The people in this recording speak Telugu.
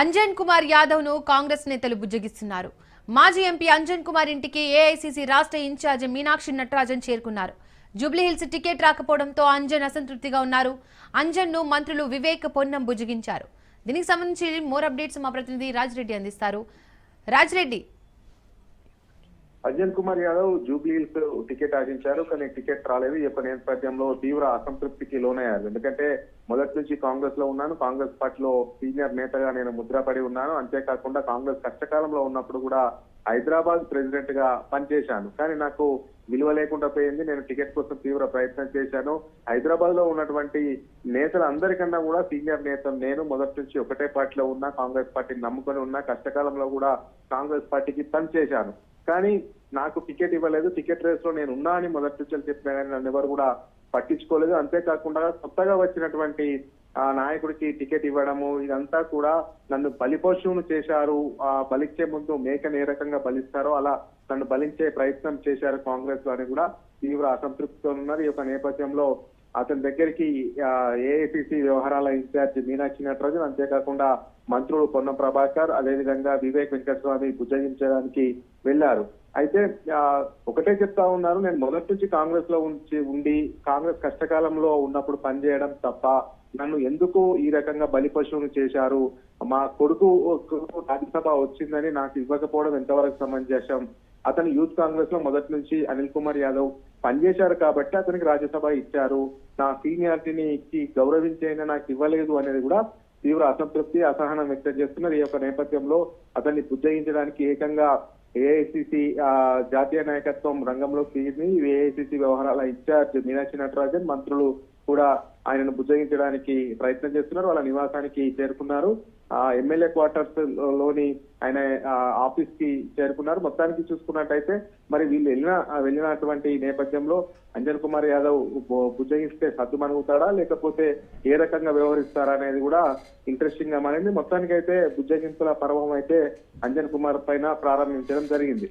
అంజన్ కుమార్ యాదవ్ను కాంగ్రెస్ నేతలు బుజ్జగిస్తున్నారు. మాజీ ఎంపీ అంజన్ కుమార్ ఇంటికి ఏఐసీసీ రాష్ట్ర ఇన్ఛార్జ్ మీనాక్షి నటరాజన్ చేరుకున్నారు. జూబ్లీహిల్స్ టికెట్ రాకపోవడంతో అంజన్ అసంతృప్తిగా ఉన్నారు. అంజన్ను మంత్రులు వివేక్ పొన్నం బుజ్జగించారు. దీనికి సంబంధించి మోర్ అప్డేట్స్ మా ప్రతినిధి రాజిరెడ్డి అందిస్తారు. రాజిరెడ్డి అర్జున్ కుమార్ యాదవ్ జూబ్లీస్ టికెట్ ఆశించారు కానీ టికెట్ రాలేదు. ఈ యొక్క నేపథ్యంలో తీవ్ర అసంతృప్తికి లోనయ్యారు. ఎందుకంటే మొదటి నుంచి కాంగ్రెస్లో ఉన్నాను. కాంగ్రెస్ పార్టీలో సీనియర్ నేతగా నేను ముద్రపడి ఉన్నాను. అంతేకాకుండా కాంగ్రెస్ కష్టకాలంలో ఉన్నప్పుడు కూడా హైదరాబాద్ ప్రెసిడెంట్గా పనిచేశాను. కానీ నాకు విలువ లేకుండా పోయింది. నేను టికెట్ కోసం తీవ్ర ప్రయత్నం చేశాను. హైదరాబాద్లో ఉన్నటువంటి నేతలు అందరికన్నా కూడా సీనియర్ నేత నేను మొదటి నుంచి ఒకటే పార్టీలో ఉన్నా కాంగ్రెస్ పార్టీని నమ్ముకొని ఉన్నా కష్టకాలంలో కూడా కాంగ్రెస్ పార్టీకి పనిచేశాను. కానీ నాకు టికెట్ ఇవ్వలేదు. టికెట్ రేస్లో నేను ఉన్నా అని మొదటి నుంచి చెప్పినా కానీ నన్ను ఎవరు కూడా పట్టించుకోలేదు. అంతేకాకుండా కొత్తగా వచ్చినటువంటి ఆ నాయకుడికి టికెట్ ఇవ్వడము ఇదంతా కూడా నన్ను బలిపశువును చేశారు. ఆ బలిచ్చే ముందు మేకను ఏ రకంగా బలిస్తారో అలా నన్ను బలించే ప్రయత్నం చేశారు కాంగ్రెస్ అని కూడా. తీవ్ర అసంతృప్తితో ఉన్నారు ఈ యొక్క నేపథ్యంలో అతని దగ్గరికి ఏఐసిసి వ్యవహారాల ఇన్ఛార్జ్ మీనాక్షి నటరాజన్ అంతేకాకుండా మంత్రులు పొన్నం ప్రభాకర్ అదేవిధంగా వివేక్ వెంకటస్వామి బుజ్జగించడానికి వెళ్ళారు అయితే ఒకటే చెప్తా ఉన్నారు నేను మొదటి నుంచి కాంగ్రెస్లో ఉంచి ఉండి కాంగ్రెస్ కష్టకాలంలో ఉన్నప్పుడు పనిచేయడం తప్ప నన్ను ఎందుకు ఈ రకంగా బలి పశువును చేశారు? మా కొడుకు కొడుకు రాజ్యసభ వచ్చిందని నాకు ఇవ్వకపోవడం ఎంతవరకు సమంజసం? అతను యూత్ కాంగ్రెస్లో మొదటి నుంచి అనిల్ కుమార్ యాదవ్ పనిచేశారు కాబట్టి అతనికి రాజ్యసభ ఇచ్చారు. నా సీనియారిటీని ఇచ్చి గౌరవించైనా నాకు ఇవ్వలేదు అనేది కూడా తీవ్ర అసంతృప్తి అసహనం వ్యక్తం చేస్తున్నారు. ఈ యొక్క నేపథ్యంలో అతన్ని బుజ్జగించడానికి ఏకంగా ఏఐసిసి జాతీయ నాయకత్వం రంగంలోకి ఏఐసిసి వ్యవహారాల ఇన్ఛార్జ్ మీనాక్షి నటరాజన్ మంత్రులు కూడా ఆయనను బుజ్జగించడానికి ప్రయత్నం చేస్తున్నారు వాళ్ళ నివాసానికి చేరుకున్నారు. ఆ ఎమ్మెల్యే క్వార్టర్స్లోని ఆయన ఆఫీస్కి చేరుకున్నారు. మొత్తానికి చూసుకున్నట్టయితే మరి వీళ్ళు వెళ్ళిన వెళ్ళినటువంటి నేపథ్యంలో అంజన్ కుమార్ యాదవ్ బు- బుజ్జగిస్తే సద్దుమణుగుతాడా లేకపోతే ఏ రకంగా వ్యవహరిస్తారా అనేది కూడా ఇంట్రెస్టింగ్గా మారింది. మొత్తానికైతే బుజ్జగింపుల పర్వం అయితే అంజన్ కుమార్ పైన ప్రారంభించడం జరిగింది.